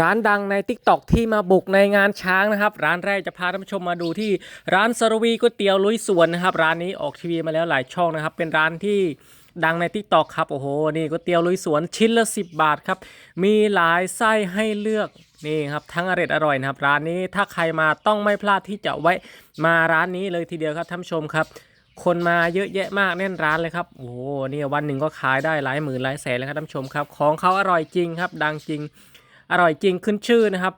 ร้านดังใน t ิ k t o k ที่มาบุกในงานช้างนะครับ ร้านแรกจะพาท่านผู้ชมมาดูที่ร้านสรวีก๋วยเตี๋ยวลุยสวนนะครับ ร้านนี้ออกทีวีมาแล้วหลายช่องนะครับ เป็นร้านที่ดังใน t ิ k t o k ครับ โอ้โห นี่ก๋วยเตี๋ยวลุยสวนชิ้นละ 10 บาทครับ มีหลายไส้ให้เลือกนี่ครับทั้งอร่อยอร่อยนะครับ ร้านนี้ถ้าใครมาต้องไม่พลาดที่จะไว้มาร้านนี้เลยทีเดียวครับท่านผู้ชมครับ คนมาเยอะแยะมากแน่นร้านเลยครับโอ้โหนี่วันหนึ่งก็ขายได้หลายหมื่นหลายแสนเลยครับท่านผู้ชมครับ ของเขาอร่อยจริงครับ ดังจริง อร่อยจริงขึ้นชื่อนะครับ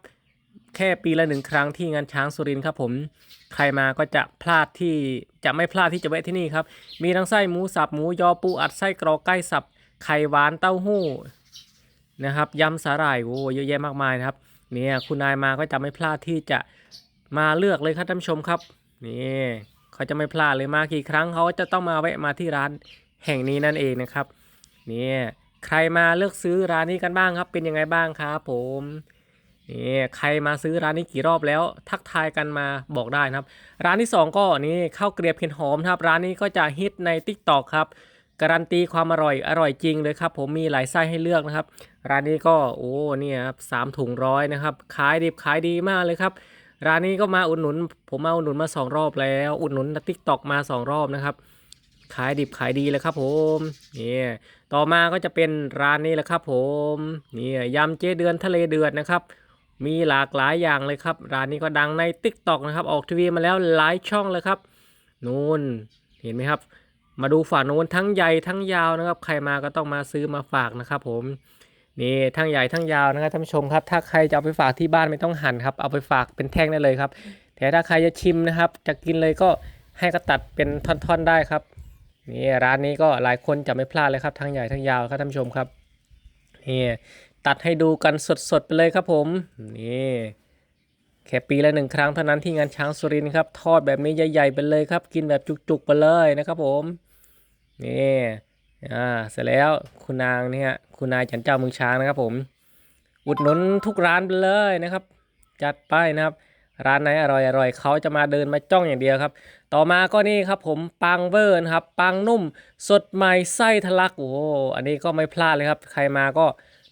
แค่ปีละหนึ่งครั้งที่งานช้างสุรินทร์ครับผม ใครมาก็จะพลาดที่จะไม่พลาดที่จะแวะที่นี่ครับ มีทั้งไส้หมูสับหมูยอปูอัดไส้กรอกไก่สับไข่หวานเต้าหู้นะครับยำสาหร่ายโอ้เยอะแยะมากมายนะครับเนี่ยคุณนายมาก็จะไม่พลาดที่จะมาเลือกเลยครับท่านผู้ชมครับนี่เขาจะไม่พลาดเลยมากี่ครั้งเขาก็จะต้องมาแวะมาที่ร้านแห่งนี้นั่นเองนะครับ เนี่ย ใครมาเลือกซื้อร้านนี้กันบ้างครับ เป็นยังไงบ้างครับผมนี่ใครมาซื้อร้านนี้กี่รอบแล้ว ทักทายกันมาบอกได้นะครับ ร้านที่สองก็นี่ข้าวเกรียบเห็ดหอมครับ ร้านนี้ก็จะฮิตใน t ิ k t o k ครับการันตีความอร่อยอร่อยจริงเลยครับ ผมมีหลายไส้ให้เลือกนะครับ ร้านนี้ก็โอ้เนี่ยครับสามถุงร้อยนะครับขายดิบขายดีมากเลยครับ ร้านนี้ก็มาอุดหนุน ผมมาอุดหนุนมาสองรอบแล้ว อุดหนุนทิกตอกมาสองรอบนะครับ ขายดิบขายดีเลยครับผมนี่ต่อมาก็จะเป็นร้านนี้แหละครับผมนี่ยำเจเดือนทะเลเดือดนะครับมีหลากหลายอย่างเลยครับ ร้านนี้ก็ดังใน t ิ k t o k นะครับ ออกทีวีมาแล้วหลายช่องเลยครับนู่นเห็นไหมครับ มาดูฝั่งโน้นทั้งใหญ่ทั้งยาวนะครับ ใครมาก็ต้องมาซื้อมาฝากนะครับ ผมนี่ทั้งใหญ่ทั้งยาวนะครับท่านผู้ชมครับ ถ้าใครจะเอาไปฝากที่บ้านไม่ต้องหั่นครับ เอาไปฝากเป็นแท่งได้เลยครับ แต่ถ้าใครจะชิมนะครับ จะกินเลยก็ให้ก็ตัดเป็นท่อนๆได้ครับ นี่ร้านนี้ก็หลายคนจะไม่พลาดเลยครับทั้งใหญ่ทั้งยาวครับท่านผู้ชมครับนี่ตัดให้ดูกันสดๆไปเลยครับผมนี่แค่ปีละหนึ่งครั้งเท่านั้นที่งานช้างสุรินทร์ครับทอดแบบนี้ใหญ่ๆไปเลยครับ กินแบบจุกๆไปเลยนะครับผมนี่อ่าเสร็จแล้วคุณนางเนี่ยคุณนายจันเจ้าเมืองช้างนะครับผม อุดหนุนทุกร้านไปเลยนะครับ จัดไปนะครับ ร้านไหนอร่อยอร่อยเขาจะมาเดินมาจ้องอย่างเดียวครับ ต่อมาก็นี่ครับผมปังเวอร์นะครับปังนุ่มสดใหม่ไส้ทะลักโอ้โหอันนี้ก็ไม่พลาดเลยครับ ใครมาก็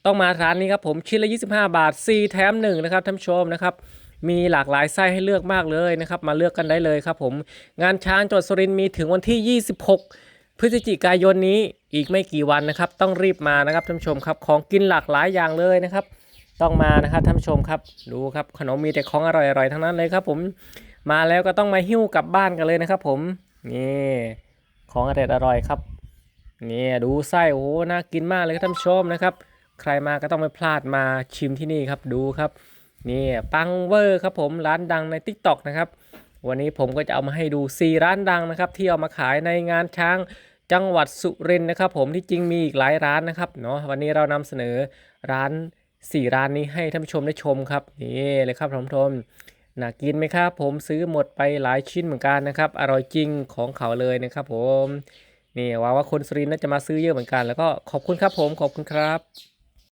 ต้องมาร้านนี้ครับผมชิ้นละ 25 บาท 4 แถม 1 นะครับท่านผู้ชมนะครับมีหลากหลายไส้ให้เลือกมากเลยนะครับมาเลือกกันได้เลยครับผมงานช้างจังหวัดสุรินทร์มีถึงวันที่ 26 พฤศจิกายนนี้อีกไม่กี่วันนะครับ ต้องรีบมานะครับท่านผู้ชมครับของกินหลากหลายอย่างเลยนะครับ ต้องมานะครับท่านผู้ชมครับ ดูครับขนมมีแต่ของอร่อยๆทั้งนั้นเลยครับ ผมมาแล้วก็ต้องมาหิ้วกลับบ้านกันเลยนะครับ ผมนี่ของอร่อยอร่อยครับนี่ดูไส้โอ้โหน่ากินมากเลยครับท่านผู้ชมนะครับ ใครมาก็ต้องไม่พลาดมาชิมที่นี่ครับดูครับนี่ปังเวอร์ครับผมร้านดังใน t ิ k t o k นะครับ วันนี้ผมก็จะเอามาให้ดู 4 ร้านดังนะครับ ที่เอามาขายในงานช้างจังหวัดสุรินทร์นะครับ ผมที่จริงมีอีกหลายร้านนะครับเนาะวันนี้เรานำเสนอร้าน 4 ร้านนี้ให้ท่านผู้ชมได้ชมครับนี่เลยครับผมทมน่ากินไหมครับผมซื้อหมดไปหลายชิ้นเหมือนกันนะครับ อร่อยจริงของเขาเลยนะครับผมนี่หว่าว่าคนสุรินทร์น่าจะมาซื้อเยอะเหมือนกัน แล้วก็ขอบคุณครับผมขอบคุณครับ